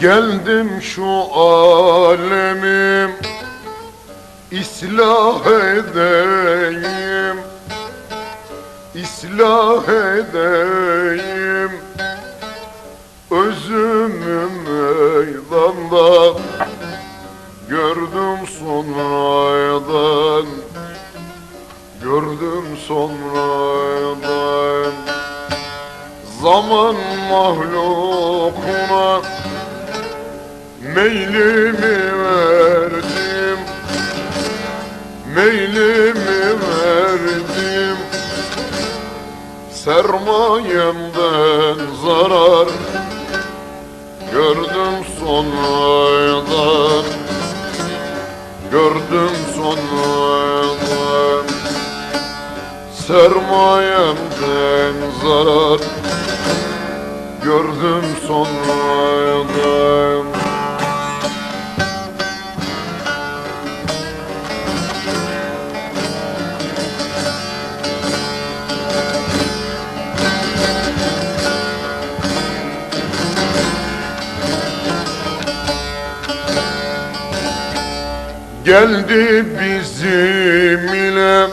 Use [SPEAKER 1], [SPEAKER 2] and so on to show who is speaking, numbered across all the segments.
[SPEAKER 1] Geldim şu alemi ıslah edeyim. Islah edeyim Özümü meydanda. Gördüm sonradan Gördüm sonradan. Zaman mahlukuna Meylimi verdim. Meylimi verdim. Sermayemden zarar Gördüm sonradan Gördüm sonradan Sermayemden zarar Gördüm sonradan Geldi bizim ile.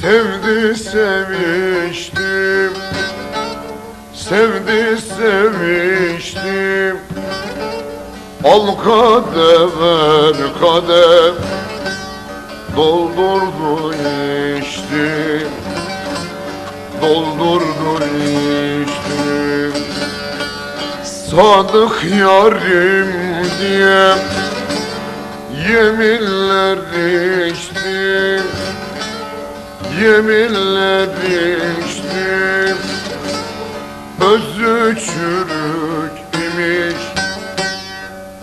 [SPEAKER 1] Sevdi seviştim. Sevdi seviştim. Al kadeh ver Doldurdu içti Doldurdu içti Sadık yarim diye Yeminler içtim Yeminler içtim Özü çürük imiş.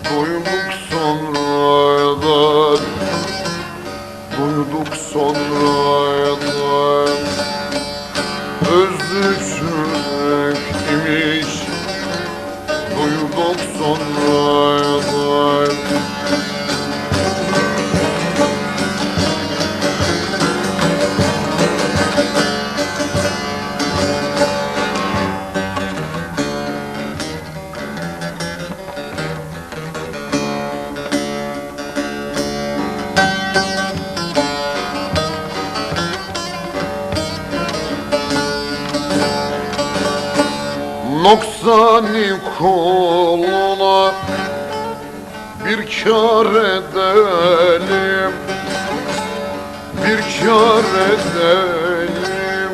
[SPEAKER 1] Duyduk sonradan. Duyduk sonradan. Özü çürük Noksani koluna bir kar edelim Bir kar edelim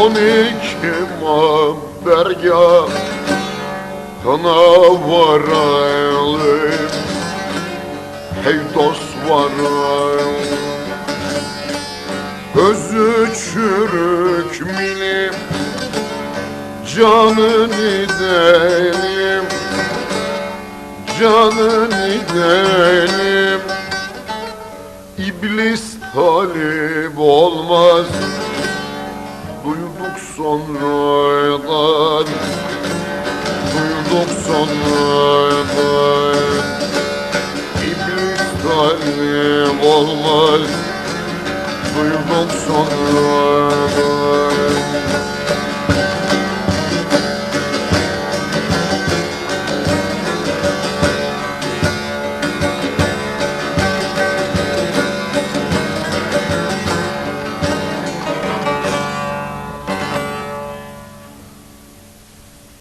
[SPEAKER 1] On iki Kana varayım Hey dost varayım Özü çürük milim Canını delim Canını delim İblis talip olmaz. Duyduk sonradan Duyduk sonradan. İblis talip olmaz. Duyduk sonradan